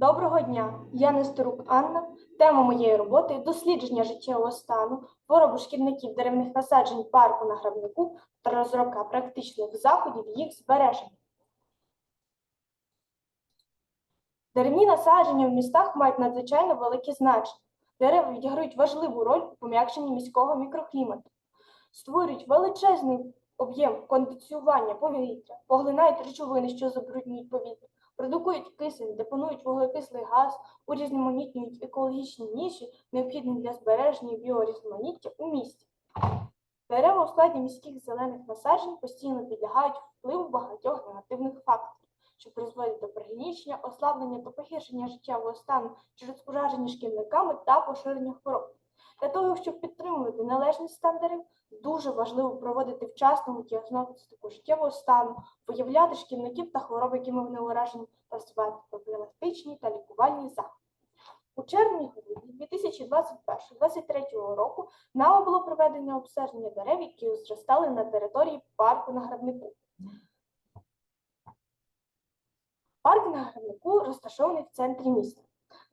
Доброго дня! Я Нестерук Анна. Тема моєї роботи дослідження життєвого стану, хвороби шкідників деревних насаджень парку на грабнику та розробка практичних заходів їх збереження. Деревні насадження в містах мають надзвичайно велике значення. Дерева відіграють важливу роль у пом'якшенні міського мікроклімату, створюють величезний об'єм кондиціювання повітря, поглинають речовини, що забруднюють повітря, продукують кисень, депонують вуглекислий газ, урізноманітнюють екологічні ніші, необхідні для збереження біорізноманіття у місті. Дерева у складі міських зелених насаджень постійно підлягають впливу багатьох негативних факторів, що призводять до пригнічення, ослаблення та погіршення життєвого стану через ураження шкідниками та поширення хвороб. Для того, щоб підтримувати належний стан дуже важливо проводити вчасну діагностику життєвого стану, виявляти шкідників та хвороб, якими вони уражені, та вживати профілактичні та лікувальні заходи. У червні-грудні 2021-2023 року нами було проведено обстеження дерев, які зростали на території парку на грабнику. Парк на грабнику розташований в центрі міста.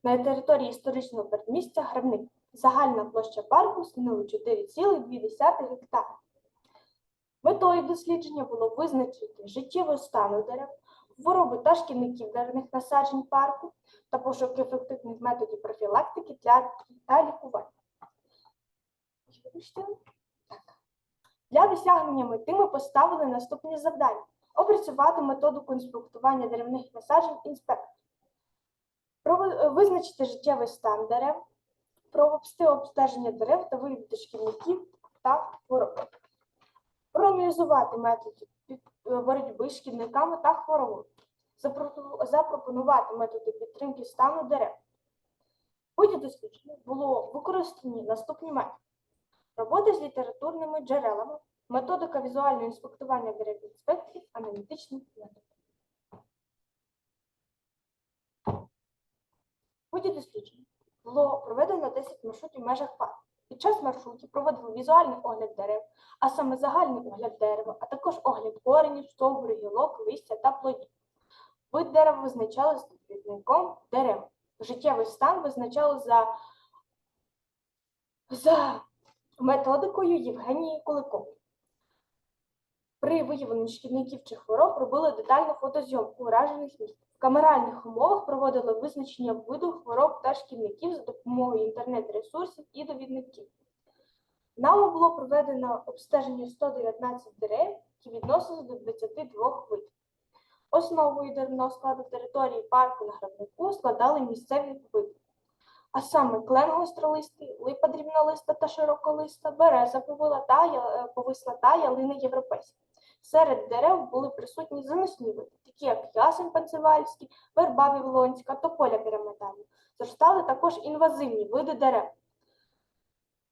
На території історичного передмістя Грабник. Загальна площа парку становить 4,2 гектари. Метою дослідження було визначити життєвий стан дерев, хвороби та шкідників деревних насаджень парку та пошук ефективних методів профілактики для та лікування. Для досягнення мети ми поставили наступні завдання: опрацювати методику інспектування деревних насаджень інспектор, визначити життєвий стан дерев, провести обстеження дерев та виявити шкідників та хвороб, проаналізувати методи е, боротьби з шкідниками та хворобами, запропонувати методи підтримки стану дерев. В ході дослідження було використані наступні методи: роботи з літературними джерелами, методика візуального інспектування дерев інспекції, аналітичний метод. В ході дослідження було проведено 10 маршрутів в межах парку. Під час маршрутів проводили візуальний огляд дерев, а саме загальний огляд дерева, а також огляд коренів, стовбури, гілок, листя та плодів. Вид дерева визначали з довідником дерева. Життєвий стан визначали за, за методикою Євгенії Куликової. При виявленні шкідників чи хвороб робили детальну фотозйомку уражених місць. В камеральних умовах проводили визначення виду хвороб та шкідників за допомогою інтернет-ресурсів і довідників. Нами було проведено обстеження 119 дерев, які відносились до 22 видів. Основою деревного складу території парку на грабнику складали місцеві види, а саме клен гостролистий, липа дрібнолиста та широколиста, береза повила та е, повисла та ялина європейська. Серед дерев були присутні заносні види, такі як ясень пенсивальський, верба вавилонська, тополя пірамидальна. Зростали також інвазивні види дерев.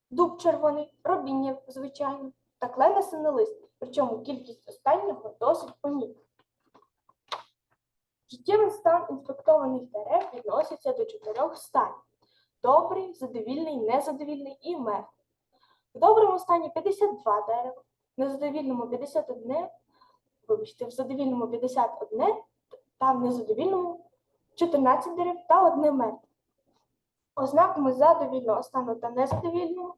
Дуб червоний, робіння звичайно, та клена синелистий, причому кількість останнього досить помітна. Життєвий стан інспектованих дерев відноситься до чотирьох станів: добрий, задовільний, незадовільний і мертвий. В доброму стані 52 дерева, в незадовільному 51, вибачте, в задовільному 51, та в незадовільному 14 дерев та одне мертве. Ознаками задовільного стану та незадовільного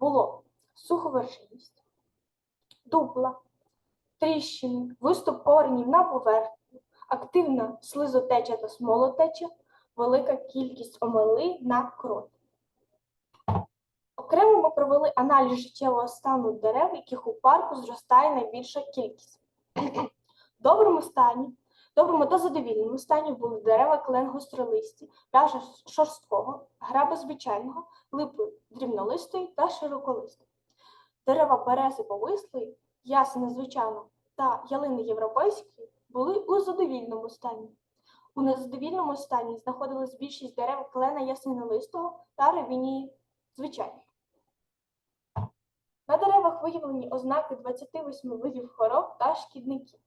було суховершинність, дупла, тріщини, виступ коренів на поверхню, активна слизотеча та смолотеча, велика кількість омели на крові. Окремо ми провели аналіз життєвого стану дерев, яких у парку зростає найбільша кількість. Доброму стані, доброму та задовільному стані були дерева клен гостролисті, вяжа шорсткого, граба звичайного, липи дрібнолистої та широколистої. Дерева берези повислої, ясени звичайного та ялини європейської були у задовільному стані. У незадовільному стані знаходилась більшість дерев клена ясенолистого та ревінії звичайної. На деревах виявлені ознаки 28 видів хвороб та шкідників.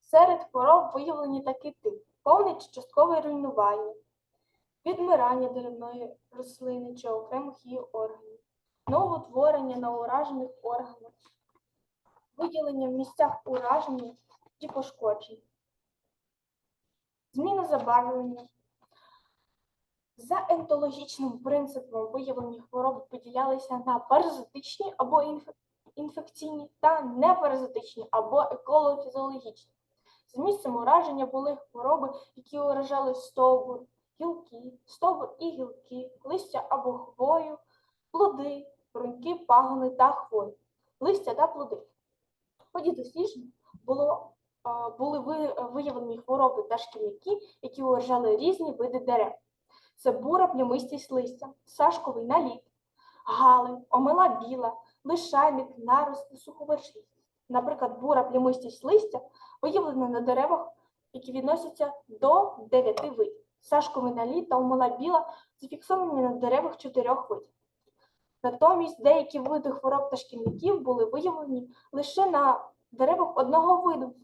Серед хвороб виявлені такі типи: повне чи часткове руйнування, відмирання деревної рослини чи окремих її органів, новоутворення на уражених органах, виділення в місцях ураження і пошкоджень, зміна забарвлення, За ентологічним принципом виявлені хвороби поділялися на паразитичні або інф- інфекційні та непаразитичні або еколофізіологічні. За місцем ураження були хвороби, які уражали стовбур, гілки, стовбур і гілки, листя або хвою, плоди, бруньки, пагони та хвої, листя та плоди. В ході досліджень було, е, були виявлені хвороби та шкідники, які уражали різні види дерев. Це бура плямистість листя, сашковий наліт, галин, омела біла, лишайник, нарости, суховершність. Наприклад, бура плямистість листя виявлена на деревах, які відносяться до 9 видів. Сашковий наліт та омела біла зафіксовані на деревах чотирьох видів. Натомість деякі види хвороб та шкідників були виявлені лише на деревах одного виду.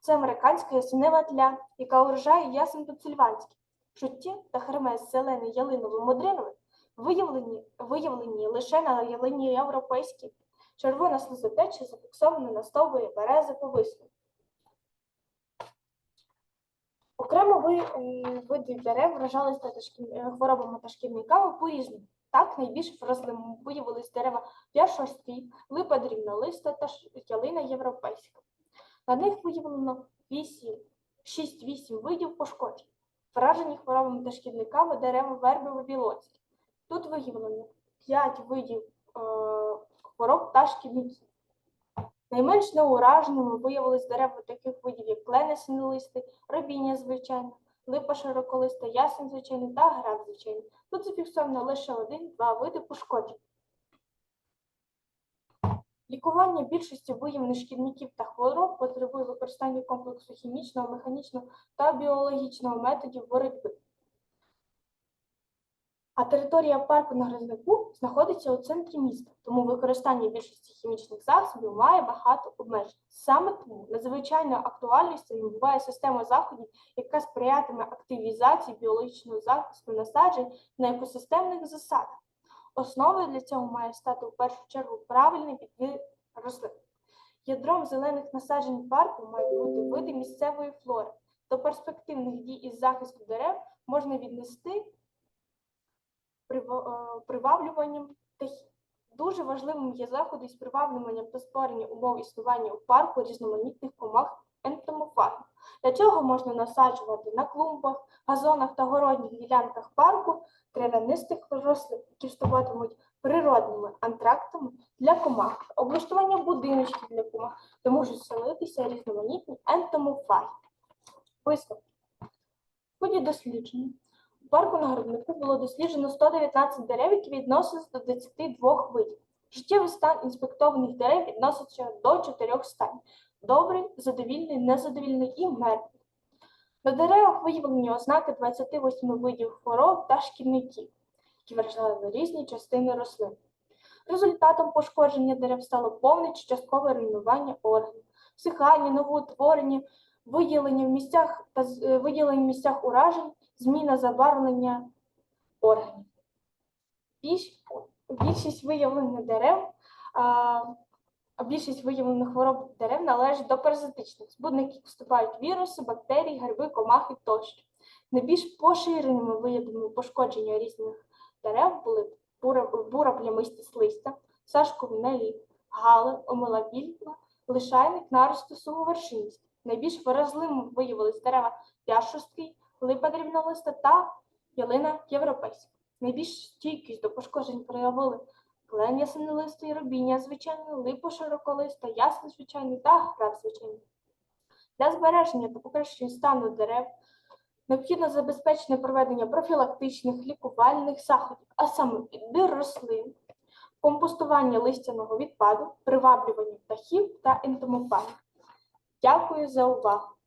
Це американська ясенева тля, яка вражає ясен пенсильванський. Жуття та хермес зелений ялиновий модриновий виявлені, виявлені лише на ялині європейській. Червона слизотеча зафіксована на стовбурі берези повисли. Окремо е, види дерев вражалися та е, хворобами та шкідниками по-різному. Так, найбільш вразливими виявились дерева п'яшості, липа дрібнолиста та ялина європейська. На них виявлено 6-8 видів пошкоджень. Вражені хворобами та шкідниками дерева верби вавілонські. Тут виявлено 5 видів е, хвороб та шкідників. Найменш неураженими виявились дерева таких видів, як клени синелисти, робіння звичайне, липа широколиста, ясен звичайний та граб звичайний. Тут зафіксовано лише один-два види пошкоджень. Лікування більшості виявлених шкідників та хвороб потребує використання комплексу хімічного, механічного та біологічного методів боротьби. А територія парку на Грознику знаходиться у центрі міста, тому використання більшості хімічних засобів має багато обмежень. Саме тому надзвичайною актуальністю набуває система заходів, яка сприятиме активізації біологічного захисту насаджень на екосистемних засадах. Основою для цього має стати у першу чергу правильний підбір рослин. Ядром зелених насаджень парку мають бути види місцевої флори. До перспективних дій із захисту дерев можна віднести е, приваблюванням птахів. Дуже важливим є заходи із приваблюванням та створення умов існування у парку різноманітних комах ентомофагів. Для цього можна насаджувати на клумбах, газонах та городніх ділянках парку травянистих рослин, які вступатимуть природними антрактами для комах, облаштування будиночків для комах, де можуть селитися різноманітні ентомофаги. Висновки. Ході дослідження у парку на Городнику було досліджено 119 дерев, які відносяться до 22 видів. Життєвий стан інспектованих дерев відноситься до чотирьох станів: добрий, задовільний, незадовільний і мертвий. На деревах виявлені ознаки 28 видів хвороб та шкідників, які вражали різні частини рослин. Результатом пошкодження дерев стало повне чи часткове руйнування органів, всихання, новоутворення, виділення в місцях та е, виділення в місцях уражень, зміна забарвлення органів. Більш, більшість виявлених дерев, а, більшість виявлених хвороб дерев належить до паразитичних. Збудники вступають віруси, бактерії, гриби, комахи тощо. Найбільш поширеними виявами пошкодження різних дерев були бура, плямистість листя, сашковий наліт, гали, омела більба, лишайник, нарости, суговершинність. Найбільш виразливими виявились дерева пяшосткий, липа дрібнолиста та ялина європейська. Найбільш стійкість до пошкоджень проявили клен ясенолистий, робіння звичайне, липа широколиста, ясен звичайний та граб звичайний. Для збереження та покращення стану дерев необхідно забезпечення проведення профілактичних лікувальних заходів, а саме підбір рослин, компостування листяного відпаду, приваблювання птахів та ентомофагів. Дякую за увагу!